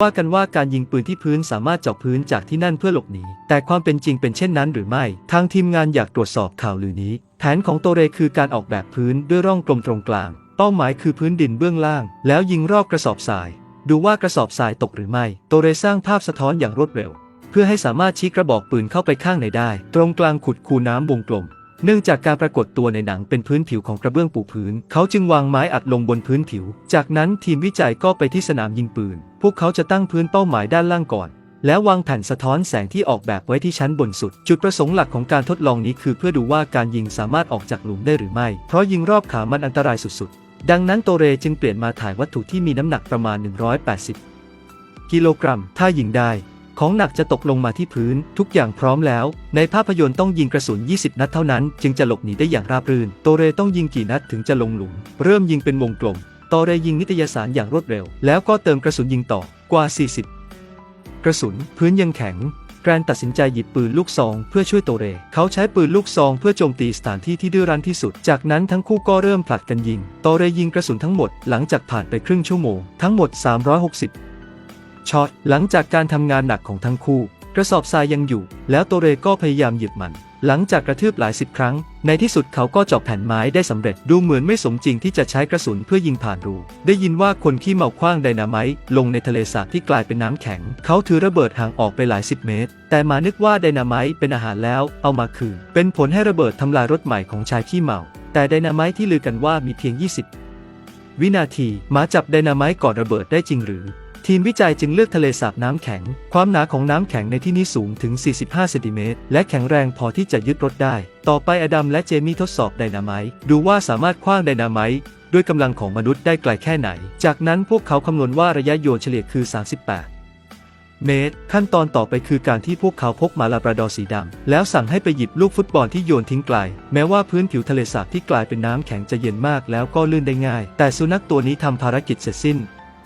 ว่ากันว่าการยิงปืนที่พื้นสามารถเจาะพื้นจากที่นั่นเพื่อหลบหนี แต่ความเป็นจริงเป็นเช่นนั้นหรือไม่ ทางทีมงานอยากตรวจสอบข่าวลือนี้ แผนของโตเรคือการออกแบบพื้นด้วยร่องกลมตรงกลาง เป้าหมายคือพื้นดินเบื้องล่าง แล้วยิงรอบกระสอบทราย ดูว่ากระสอบทรายตกหรือไม่ โตเรสร้างภาพสะท้อนอย่างรวดเร็ว เพื่อให้สามารถชี้กระบอกปืนเข้าไปข้างในได้ ตรงกลางขุดคูน้ำวงกลม เนื่องจากการปรากฏตัวในหนังเป็นพื้นผิวของกระเบื้องปูพื้น เขาจึงวางไม้อัดลงบนพื้นผิว จากนั้นทีมวิจัยก็ไปที่สนามยิงปืน พวกเขาจะตั้งพื้นเป้าหมายด้านล่างก่อน แล้ววางแผ่นสะท้อนแสงที่ออกแบบไว้ที่ชั้นบนสุด จุดประสงค์หลักของการทดลองนี้คือเพื่อดูว่าการยิงสามารถออกจากหลุมได้หรือไม่ เพราะยิงรอบขามันอันตรายสุดๆ ดังนั้นโตเรจึงเปลี่ยนมาถ่ายวัตถุที่มีน้ำหนักประมาณ 180 กิโลกรัม ถ้ายิงได้ ของหนักจะตกลงมาที่พื้น ทุกอย่างพร้อมแล้ว ในภาพยนตร์ต้องยิงกระสุน 20 นัดเท่านั้น จึงจะหลบหนีได้อย่างราบรื่น โตเรต้องยิงกี่นัดถึงจะลงหลุม เริ่มยิงเป็นวงกลมโตเรยิงนิตยสารอย่างรวดเร็ว แล้วก็เติมกระสุนยิงต่อกว่า 40 กระสุน พื้นยังแข็งแกรนตัดสินใจหยิบปืนลูกซองเพื่อช่วยโตเร เขาใช้ปืนลูกซองเพื่อโจมตีสถานที่ที่ดื้อรั้นที่สุด จากนั้นทั้งคู่ก็เริ่มผลัดกันยิง โตเรยิงกระสุนทั้งหมดหลังจากผ่านไปครึ่งชั่วโมง ทั้งหมด 360 ช็อตหลังจากการทำงานหนักของทั้งคู่ กระสอบทรายยังอยู่ แล้วโตเรก็พยายามหยิบมัน หลังจากกระทืบหลายสิบครั้ง ในที่สุดเขาก็เจาะแผ่นไม้ได้สำเร็จดูเหมือนไม่สมจริงที่จะใช้กระสุนเพื่อยิงผ่านรู ได้ยินว่าคนขี้เมาคว้างไดนาไมต์ลงในทะเลสาบที่กลายเป็นน้ำแข็ง เขาถือระเบิดห่างออกไปหลายสิบเมตร แต่มานึกว่าไดนาไมต์เป็นอาหารแล้วเอามาคืนเป็นผลให้ระเบิดทำลายรถใหม่ของชายขี้เมา แต่ไดนาไมต์ที่ลือกันว่ามีเพียง 20 วินาทีหมาจับไดนาไมต์ก่อนระเบิดได้จริงหรือ ทีมวิจัยจึงเลือกทะเลสาบน้ำแข็ง ความหนาของน้ำแข็งในที่นี้สูงถึง 45 เซนติเมตร และแข็งแรงพอที่จะยึดรถได้ ต่อไปอดัมและเจมี่ทดสอบไดนาไมต์ดูว่าสามารถคว้างไดนาไมต์ด้วยกำลังของมนุษย์ได้ไกลแค่ไหน จากนั้นพวกเขาคำนวณว่าระยะโยนเฉลี่ยคือ 38เมตร ขั้นตอนต่อไปคือการที่พวกเขาพกมาลาบราดอสีดำ แล้วสั่งให้ไปหยิบลูกฟุตบอลที่โยนทิ้งไกล แม้ว่าพื้นผิวทะเลสาบที่กลายเป็นน้ำแข็งจะเย็นมากแล้วก็ลื่นได้ง่าย แต่สุนัขตัวนี้ทำภารกิจเสร็จสิ้น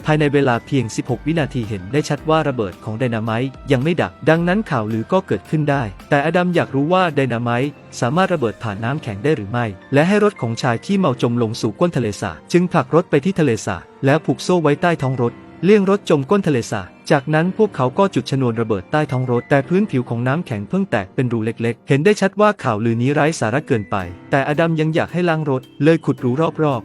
ภายในเวลาเพียง 16 วินาทีเห็นได้ชัดว่าระเบิดของไดนาไมต์ยังไม่ดับ ดังนั้นข่าวลือก็เกิดขึ้นได้ แต่อดัมอยากรู้ว่าไดนาไมต์สามารถระเบิดผ่านน้ำแข็งได้หรือไม่ และให้รถของชายที่เมาจมลงสู่ก้นทะเลสาบจึงผลักรถไปที่ทะเลสาบแล้วผูกโซ่ไว้ใต้ท้องรถเลี่ยงรถจมก้นทะเลสาบจากนั้นพวกเขาก็จุดชนวนระเบิดใต้ท้องรถ แต่พื้นผิวของน้ำแข็งเพิ่งแตกเป็นรูเล็กๆ เห็นได้ชัดว่าข่าวลือนี้ไร้สาระเกินไป แต่อดัมยังอยากให้ล้างรถ เลยขุดรูรอบ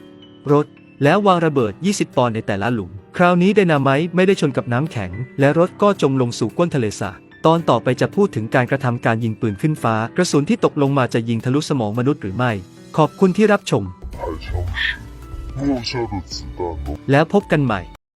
ๆรถ แล้ววางระเบิด 20 ปอนด์ในแต่ละหลุม คราวนี้ไดนาไมต์ไม่ได้ชนกับน้ำแข็ง และรถก็จมลงสู่ก้นทะเลสาตอนต่อไปจะพูดถึงการกระทำการยิงปืนขึ้นฟ้า กระสุนที่ตกลงมาจะยิงทะลุสมองมนุษย์หรือไม่ ขอบคุณที่รับชม แล้วพบกันใหม่